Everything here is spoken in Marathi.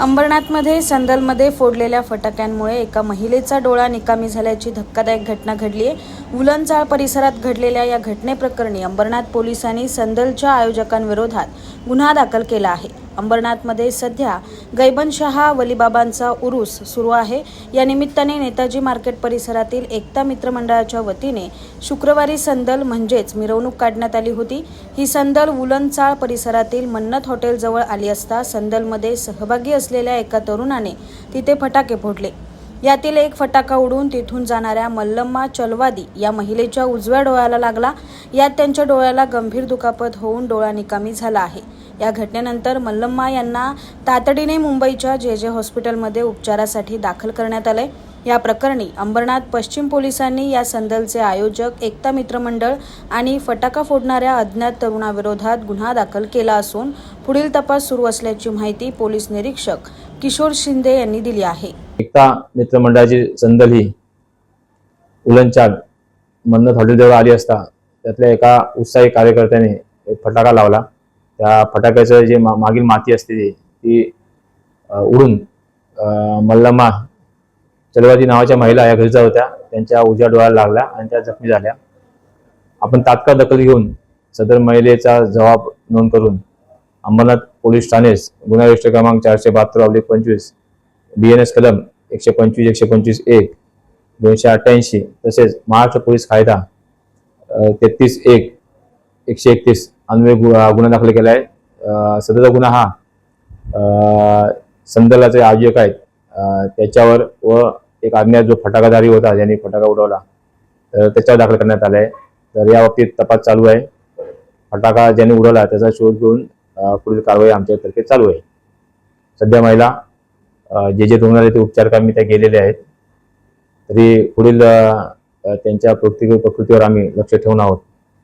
अंबरनाथमध्ये संदलमध्ये फोडलेल्या फटाक्यांमुळे एका महिलेचा डोळा निकामी झाल्याची धक्कादायक घटना घडली आहे. उलनचाळ परिसरात घडलेल्या या घटनेप्रकरणी अंबरनाथ पोलिसांनी संदलच्या आयोजकांविरोधात गुन्हा दाखल केला आहे. अंबरनाथमध्ये सध्या गैबनशहा वलीबाबांचा उरूस सुरू आहे. या निमित्ताने नेताजी मार्केट परिसरातील एकता मित्र मंडळाच्या वतीने शुक्रवारी संदल म्हणजेच मिरवणूक काढण्यात आली होती. ही संदल वुलनचाळ परिसरातील मन्नत हॉटेलजवळ आली असता संदलमध्ये सहभागी असलेल्या एका तरुणाने तिथे फटाके फोडले. यातील एक फटाका उडून तिथून जाणाऱ्या मल्लम्मा चलवादी या महिलेच्या उजव्या डोळ्याला लागला. यात त्यांच्या डोळ्याला गंभीर दुखापत होऊन डोळा निकामी झाला आहे. या घटनेनंतर मल्लम्मा यांना तातडीने मुंबईच्या जे जे हॉस्पिटलमध्ये उपचारासाठी दाखल करण्यात आले. या प्रकरणी अंबरनाथ पश्चिम पोलिसांनी या संदलचे आयोजक एकता मित्रमंडळ आणि फटाका फोडणाऱ्या अज्ञात तरुणाविरोधात गुन्हा दाखल केला असून पुढील तपास सुरू असल्याची माहिती पोलीस निरीक्षक किशोर शिंदे यांनी दिली आहे. एकता मित्रमंडळाची संदल ही उलनचाल मन्नत हॉटेलजवळ आली असता त्यातल्या एका उत्साही कार्यकर्त्याने एक फटाका लावला. त्या फटाक्याचं जे मा- मागील माती असते ती- उडून मल्लमा चलवाजी चलवादी नावाच्या महिला या घरी होत्या. त्यांच्या उजव्या डोळ्याला लागल्या आणि त्या जखमी झाल्या. आपण तात्काळ दखल घेऊन सदर महिलेचा जबाब नोंद करून अंबरनाथ पोलीस ठाणेस गुन्हा रजिस्टर क्रमांक चारशे बहात्तर अब्लिक पंचवीस बी एन एस कलम एकशे पंचवीस एकशे पंचवीस एक दोनशे अठ्ठ्याऐंशी तसेच महाराष्ट्र पोलीस कायदा तेहतीस एक एकशे एकतीस अन्वय गु- गुन्हा दाखल केला आहे. सदरचा गुन्हा हा संदलाचे आयोजक आहेत. त्याच्यावर व एक अज्ञात जो फटाकाधारी होता ज्यांनी फटाका उडवला तर त्याच्यावर दाखल करण्यात आला आहे तर या बाबतीत तपास चालू आहे. फटाका ज्यांनी उडवला त्याचा शोध घेऊन पुढील कारवाई आमच्यातर्फे चालू आहे. सध्या महिला जे जे रुग्णालय ते उपचार कामी त्या गेलेले आहेत. तरी पुढील त्यांच्या प्रकृती प्रकृतीवर आम्ही लक्ष ठेवून आहोत.